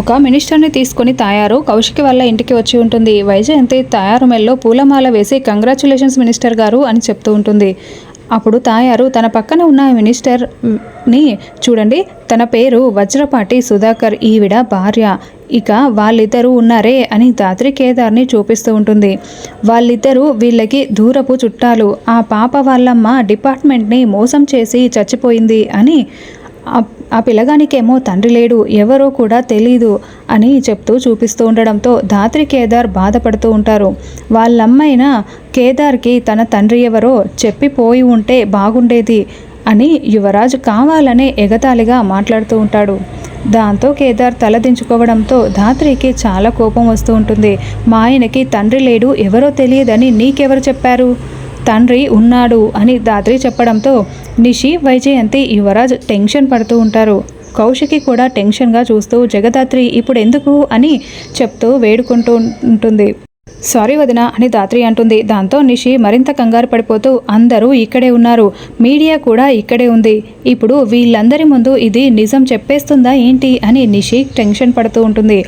ఒక మినిస్టర్ని తీసుకొని తాయారు. కౌశికి వల్ల ఇంటికి వచ్చి ఉంటుంది. వైజయంతి తాయారు మెల్లో పూలమాల వేసి కంగ్రాచులేషన్స్ మినిస్టర్ గారు అని చెప్తూ ఉంటుంది. అప్పుడు తాయారు తన పక్కన ఉన్న మినిస్టర్ని చూడండి. తన పేరు వజ్రపాటి సుధాకర్ ఈవిడ భార్య. ఇక వాళ్ళిద్దరూ ఉన్నారే అని దాత్రి కేదార్ని చూపిస్తూ ఉంటుంది. వాళ్ళిద్దరూ వీళ్ళకి దూరపు చుట్టాలు. ఆ పాప వాళ్ళమ్మ డిపార్ట్మెంట్ని మోసం చేసి చచ్చిపోయింది అని ఆ పిల్లగానికేమో తండ్రి లేడు ఎవరో కూడా తెలీదు అని చెప్తూ చూపిస్తూ ఉండడంతో ధాత్రి కేదార్ బాధపడుతూ ఉంటారు. వాళ్ళమ్మైనా కేదార్కి తన తండ్రి ఎవరో చెప్పిపోయి ఉంటే బాగుండేది అని యువరాజు కావాలనే ఎగతాళిగా మాట్లాడుతూ ఉంటాడు. దాంతో కేదార్ తలదించుకోవడంతో ధాత్రికి చాలా కోపం వస్తూ ఉంటుంది. మా ఆయనకి తండ్రి లేడు ఎవరో తెలియదని నీకెవరు చెప్పారు? తండ్రి ఉన్నాడు అని దాత్రి చెప్పడంతో నిషి వైజయంతి యువరాజ్ టెన్షన్ పడుతూ ఉంటారు. కౌశికి కూడా టెన్షన్గా చూస్తూ జగదాత్రి ఇప్పుడు ఎందుకు అని చెప్తూ వేడుకుంటూ ఉంటుంది. సారీ వదిన అని దాత్రి అంటుంది. దాంతో నిషి మరింత కంగారు పడిపోతూ అందరూ ఇక్కడే ఉన్నారు. మీడియా కూడా ఇక్కడే ఉంది. ఇప్పుడు వీళ్ళందరి ముందు ఇది నిజం చెప్పేస్తుందా ఏంటి అని నిషి టెన్షన్ పడుతూ ఉంటుంది.